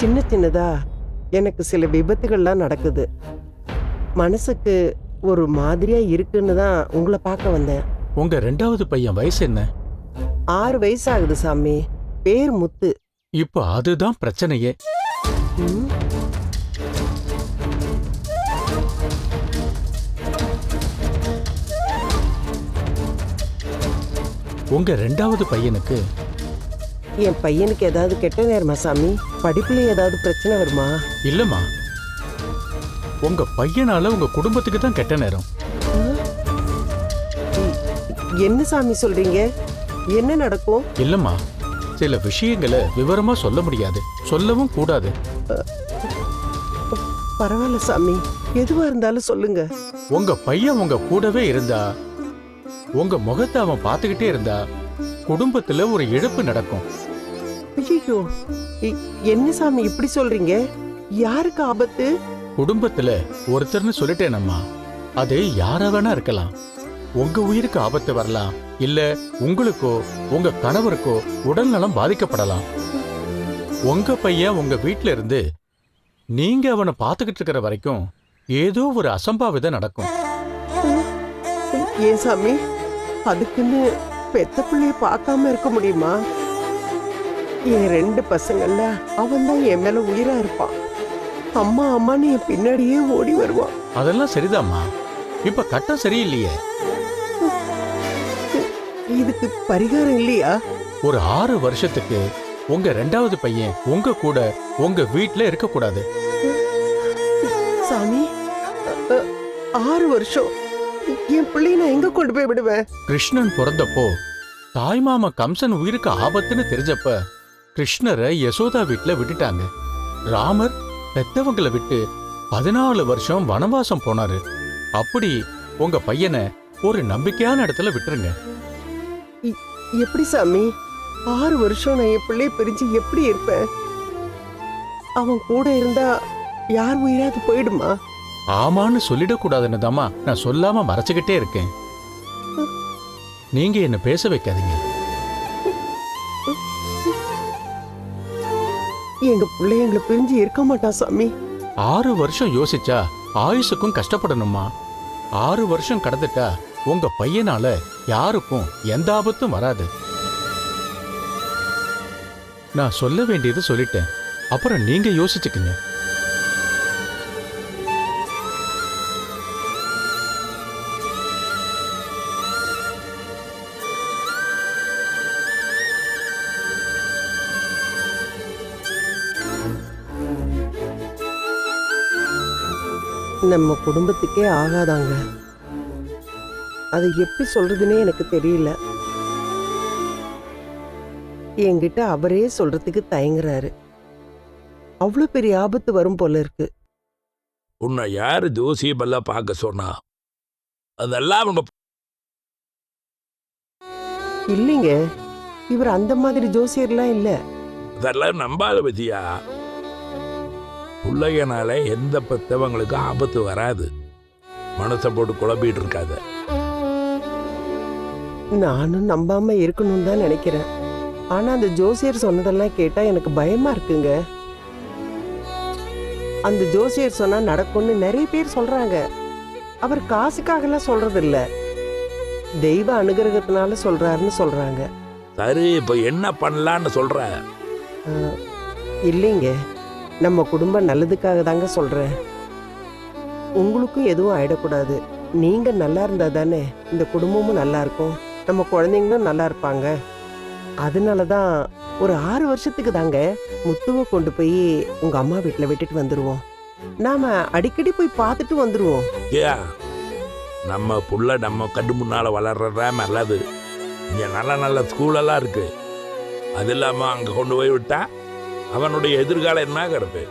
சின்ன சின்னதா எனக்கு சில விபத்துகள்லாம் நடக்குது. மனசுக்கு ஒரு மாதிரியா இருக்குன்னு தான் உங்களை பார்க்க வந்தேன். உங்க ரெண்டாவது பையன் வயசு என்ன? ஆறு வயசு ஆகுது சாமி. பேர் முத்து. இப்போ அதுதான் பிரச்சனையே. ம், உங்க ரெண்டாவது பையனுக்கு என் பையனுக்கு ஏதாவது கெட்ட நேரமா சாமி? படிப்புல ஏதாவது பிரச்சனை வருமா? இல்லம்மா. உங்க பையனால உங்க குடும்பத்துக்கு தான் கெட்ட நேரம். என்ன சாமி சொல்றீங்க? என்ன நடக்கும்? இல்லம்மா. சில விஷயங்களை விவரமா சொல்ல முடியாது. சொல்லவும் கூடாது. பரவாயில்ல சாமி. எதுவா இருந்தாலும் சொல்லுங்க. உங்க பையன் உங்க கூடவே இருந்தா உங்க முகத்தை அவன் பார்த்துக்கிட்டே இருந்தா குடும்பத்துல ஒரு இழப்பு நடக்கும். ஐயோ என்ன சாமி இப்படி சொல்றீங்க? யாருக்கு ஆபத்து? குடும்பத்துல ஒருத்தர்னு சொல்லிட்டேனம்மா. அது யாரா வேணா இருக்கலாம். உங்க உயிருக்கு ஆபத்து வரலாம். இல்ல உங்களுக்கோ உங்க கணவருக்கோ உடல்நலம் பாதிக்கப்படலாம். உங்க பையன் உங்க வீட்ல இருந்து நீங்க அவனை பார்த்துக்கிட்டு இருக்கிற வரைக்கும் ஏதோ ஒரு அசம்பாவிதம் நடக்கும். ஏன் சாமி? அதுக்குன்னு பெத்த பிள்ளைய பார்க்காம இருக்க முடியுமா? என் ரெண்டு பசங்கள்ல அவன் தான் என் மேல உயிரா இருப்பான். அம்மா அம்மான்னு என் பின்னாடியே ஓடி வருவான். அதெல்லாம் சரிதாம்மா. இப்ப கட்டம் சரியில்லையே. இதுக்கு பரிகாரம் இல்லையா? ஒரு ஆறு வருஷத்துக்கு உங்க ரெண்டாவது பையன் உங்க கூட உங்க வீட்ல இருக்க கூடாது சாமி அ, அ, ஆறு வருஷம். என் பிள்ளைய நான் எங்க கொண்டு போய் விடுவேன்? கிருஷ்ணன் பிறந்தப்போ தாய்மாமா கம்சன் உயிருக்கு ஆபத்துன்னு தெரிஞ்சப்ப கிருஷ்ணரை யசோதா வீட்ல விட்டுட்டாங்க. ராமர் பெத்தவங்களை விட்டு பதினாலு வருஷம் வனவாசம் போனாரு. அப்படி உங்க பையனை ஒரு நம்பிக்கையான இடத்துல விட்டுருங்க. எப்படி சாமி? ஆறு வருஷம் நான் என் பிள்ளைய பிரிஞ்சு எப்படி இருப்பேன்? அவன் கூட இருந்தா யார் உயிராது போயிடுமா? ஆமான்னு சொல்லிடக்கூடாதுன்னு தாமா நான் சொல்லாம மறைச்சுக்கிட்டே இருக்கேன். நீங்க என்ன பேச வைக்காதீங்க. எங்க பிள்ளை எங்களை பிரிஞ்சு இருக்க மாட்டான் சாமி. ஆறு வருஷம் யோசிச்சா ஆயுசுக்கும் கஷ்டப்படணுமா ஆறு வருஷம் கடந்துட்டா உங்க பையனால யாருக்கும் எந்த ஆபத்தும் வராது. நான் சொல்ல வேண்டியது சொல்லிட்டேன். அப்புறம் நீங்க யோசிச்சுக்குங்க. நம்ம குடும்பத்துக்கே ஆகாதாங்க. அதை எப்படி சொல்றதுன்னே எனக்கு தெரியல. என்கிட்ட அவரே சொல்றதுக்கு தயங்குறாரு. அவ்வளோ பெரிய ஆபத்து வரும் போல இருக்கு. உன்னை யாரு ஜோசியமெல்லாம் பார்க்க சொன்னா? அதெல்லாம் அவங்க இல்லைங்க. இவர் அந்த மாதிரி ஜோசியர்லாம் இல்ல. அதெல்லாம் நம்பாத பத்தியா பிள்ளையனால எந்த பெத்தவங்களுக்கும் ஆபத்து வராது. மனசை போட்டு குழப்பிட்டு இருக்காத. நானும் நம்பாம இருக்கணும்னு தான் நினைக்கிறேன். ஆனா அந்த ஜோசியர் சொன்னதெல்லாம் கேட்டா எனக்கு பயமா இருக்குங்க. அந்த ஜோசியர் சொன்னா நடக்கும்னு நிறைய பேர் சொல்றாங்க. அவர் காசுக்காகலாம் சொல்றது இல்ல தெய்வ அனுகிரகத்தினால சொல்றாருன்னு சொல்றாங்க. சரி இப்ப என்ன பண்ணலான்னு சொல்ற? இல்லைங்க. நம்ம குடும்பம் நல்லதுக்காக தாங்க சொல்கிறேன் உங்களுக்கும் எதுவும் ஆயிடக்கூடாது. நீங்கள் நல்லா இருந்தால் தானே இந்த குடும்பமும் நல்லா இருக்கும். நம்ம குழந்தைங்களும் நல்லா இருப்பாங்க. அதனால தான் ஒரு ஆறு வருஷத்துக்கு தாங்க முத்துவை கொண்டு போய் உங்கள் அம்மா வீட்டில் விட்டுட்டு வந்துடுவோம் நாம அடிக்கடி போய் பார்த்துட்டு வந்துருவோம். ஏ நம்ம புள்ள நம்ம கண்டு முன்னால் வளர்றதா நல்லது. இங்கே நல்ல நல்ல ஸ்கூலெல்லாம் இருக்குது அது இல்லாமல் அங்கே கொண்டு போய் விட்டா அவனுடைய எதிர்காலம் என்ன கிடப்பு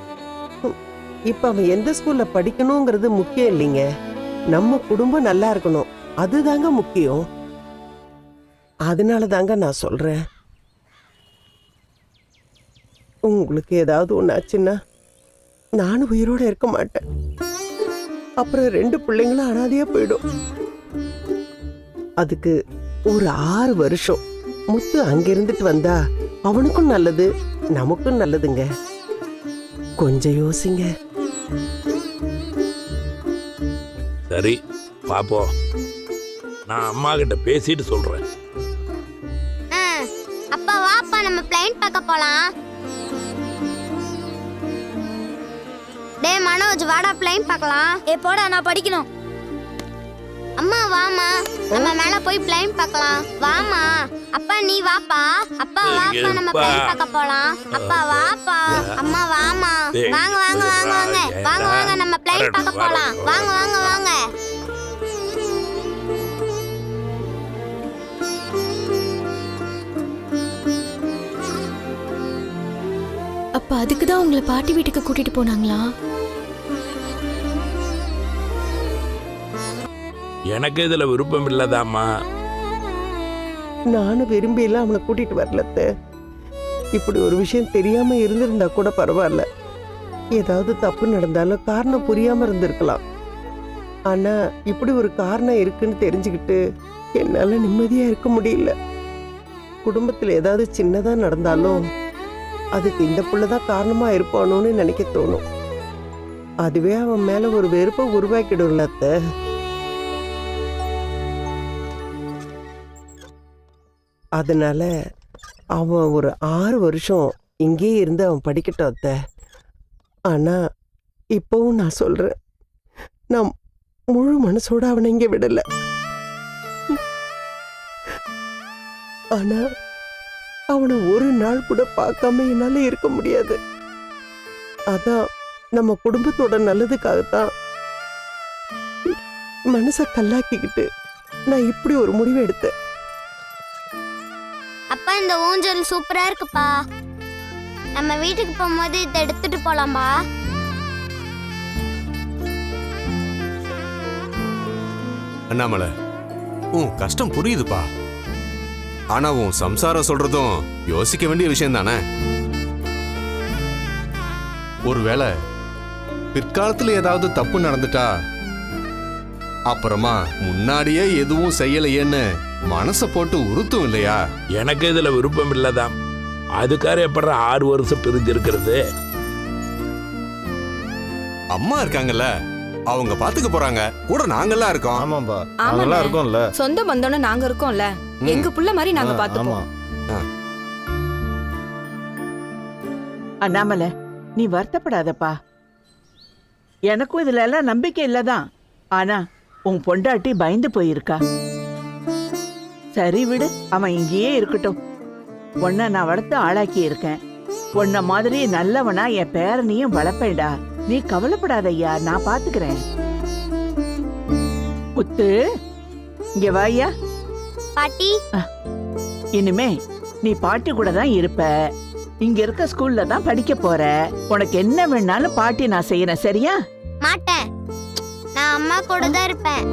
இப்ப அவன் எந்த ஸ்கூல்ல படிக்கணுங்கிறது முக்கியம் இல்லைங்க. நம்ம குடும்பம் நல்லா இருக்கணும். அதுதாங்க முக்கியம். அதனால தாங்க நான் சொல்றேன். உங்களுக்கு ஏதாவது ஒன்று ஆச்சுன்னா நானும் உயிரோட இருக்க மாட்டேன். அப்புறம் ரெண்டு பிள்ளைங்களும் அனாதையா போயிடும். அதுக்கு ஒரு ஆறு வருஷம். முத்து அங்க இருந்துட்டு வந்தா அவனுக்கும் நல்லது நமக்கும் நல்லதுங்க. கொஞ்சம் யோசிங்க. சரி பாப்போம். நான் அம்மா கிட்ட பேசிட்டு சொல்றேன். ஆ, அப்பா வாப்பா நம்ம பிளைன் பார்க்க போலாம். டேய் மனோஜ் வாடா பிளைன் பார்க்கலாம். ஏ போடா நான் படிக்கணும். அம்மா வாமா நம்ம மேல போய் பிளைன் பார்க்கலாம். வாமா அப்பா நீ வாப்பா. அப்பா வாப்பா நம்ம? பிளைன் பார்க்க போலாம். அப்பா வாப்பா. அம்மா வாமா வாங்க வாங்க வாங்க வாங்க. வாங்க வாங்க. நம்ம பிளைன் பார்க்க போலாம். வாங்க வாங்க வாங்க. அப்ப அதுக்கு தான் உங்களை பாட்டி வீட்டுக்கு கூட்டிட்டு போனாங்களா? எனக்கு இதுல விருப்பம் இல்லதாம்மா. நானும் விரும்பியெல்லாம் அவனை கூட்டிகிட்டு வரலத்த. இப்படி ஒரு விஷயம் தெரியாமல் இருந்திருந்தா கூட பரவாயில்ல. ஏதாவது தப்பு நடந்தாலும் காரணம் புரியாமல் இருந்திருக்கலாம். ஆனால் இப்படி ஒரு காரணம் இருக்குன்னு தெரிஞ்சுக்கிட்டு என்னால் நிம்மதியாக இருக்க முடியல. குடும்பத்தில் ஏதாவது சின்னதாக நடந்தாலும் அதுக்கு இந்த புள்ளதான் காரணமாக இருப்பானோன்னு நினைக்க தோணும். அதுவே அவன் மேலே ஒரு வெறுப்பை உருவாக்கிடும்ல அத்தை. அதனால அவன் ஒரு ஆறு வருஷம் இங்கேயே இருந்து அவன் படிக்கட்டும் அத்த. ஆனா இப்போவும் நான் சொல்றேன் நான் முழு மனசோட அவனை இங்கே விடலை. ஆனா அவனை ஒரு நாள் கூட பார்க்காம என்னால் இருக்க முடியாது. அதான் நம்ம குடும்பத்தோட நல்லதுக்காகத்தான் மனசை கல்லாக்கிக்கிட்டு நான் இப்படி ஒரு முடிவு எடுத்தேன். அப்பா இந்த ஊஞ்சல் சூப்பரா இருக்குப்பா. நம்ம வீட்டுக்கு போகும்போது இதை எடுத்துட்டு போலாம்பா. அண்ணாமலை உன் கஷ்டம் புரியுதுப்பா. ஆனா உன் சம்சாரம் சொல்றதும் யோசிக்க வேண்டிய விஷயம் தானே? ஒருவேளை பிற்காலத்துல ஏதாவது தப்பு நடந்துட்டா அப்புறமா முன்னாடியே எதுவும் செய்யலையேன்னு மனச போட்டு உறுத்தும் இல்லையா? எனக்கு இதுல விருப்பம் இல்லதாம். அதுக்கார எப்பற ஆறு வருஷம் பிரிஞ்சிருக்கிறது? அம்மா இருக்காங்கல்ல அவங்க பாத்துக்க போறாங்க. கூட நாங்கெல்லாம் இருக்கோம். ஆமாம்பா. அதெல்லாம் இருக்கும்ல. சொந்த பந்தம்னு நாங்க இருக்கோம்ல. எங்க புள்ள மாதிரி நாங்க பாத்துப்போம். ஆமா. அண்ணாமலை நீ வருத்தப்படாதப்பா. எனக்கும் இதுல எல்லாம் நம்பிக்கை இல்லதான். ஆனா உன் பொண்டாட்டி பயந்து போயிருக்கா. சரி விடு அவன் இங்கேயே இருக்கட்டும். உன்னை நான் வளர்த்து ஆளாக்கி இருக்கேன். உன்ன மாதிரி நல்லவனா என் பேரனையும் வளர்ப்பேன்டா. நீ கவலைப்படாத ஐயா நான் பாத்துக்கிறேன். முத்து இங்க வாயா பாட்டி. இனிமே நீ பாட்டி கூட தான் இருப்ப. இங்க இருக்க ஸ்கூல்ல தான் படிக்க போற. உனக்கு என்ன வேணாலும் பாட்டி நான் செய்யறேன் சரியா? மாட்டேன். நான் அம்மா கூட தான் இருப்பேன்.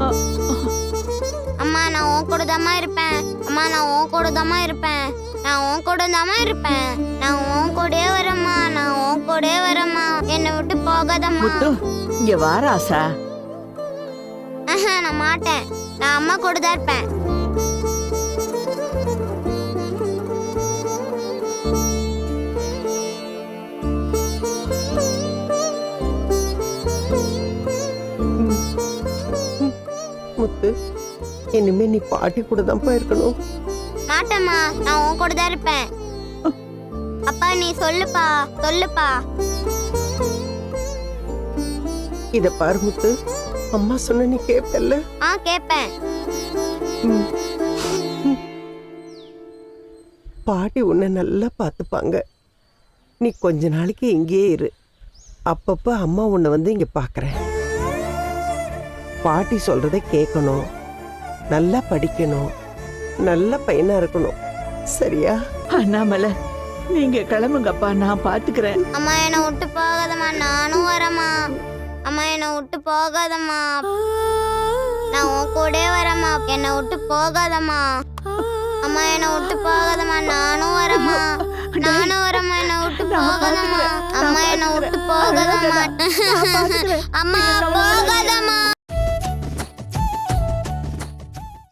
அம்மா நான் உன் கூட தாம்மா இருப்பேன். அம்மா நான் உன் கூட தாம்மா இருப்பேன். நான் உன் கூட தாம்மா இருப்பேன். நான் உன் கூடயே வரேம்மா. நான் உன் கூடயே வரேம்மா. என்னை விட்டு போகாதம்மா. முத்து இங்க வாராசா ஆஹா, நான் மாட்டேன். நான் அம்மா கூட தான் இருப்பேன். இனிமே நீ பாட்டி கூட தான்ப்பா இருக்கணும் மாட்டேம்மா நான் உன் கூட தான் இருப்பேன். அப்பா நீ சொல்லுப்பா சொல்லுப்பா. இத பாரு முத்து அம்மா சொன்ன நீ கேட்பல்ல ஆ கேட்பேன் பாட்டி உன்னை நல்லா பார்த்துப்பாங்க. நீ கொஞ்ச நாளைக்கு இங்கேயே இரு. அப்பப்போ அம்மா உன்னை வந்து இங்கே பார்க்குறேன். பாட்டி சொல்கிறத கேட்கணும். நல்லா படிக்கணும். நல்ல பையனாக இருக்கணும். சரியா? அண்ணாமலை நீங்க கிளம்புங்கப்பா நான் பாத்துக்கிறேன். அம்மா என்னை விட்டு போகாதம்மா நானும் வரேம்மா. அம்மா என்னை விட்டு போகாதம்மா. நான் உன் கூடயே வரேம்மா. என்னை விட்டு போகாதம்மா. அம்மா என்னை விட்டு போகாதம்மா நானும் வரேம்மா. நானும் வரேம்மா என்னை விட்டு போகாதம்மா. அம்மா என்னை விட்டு போகாதம்மா. அம்மா போகாதம்மா.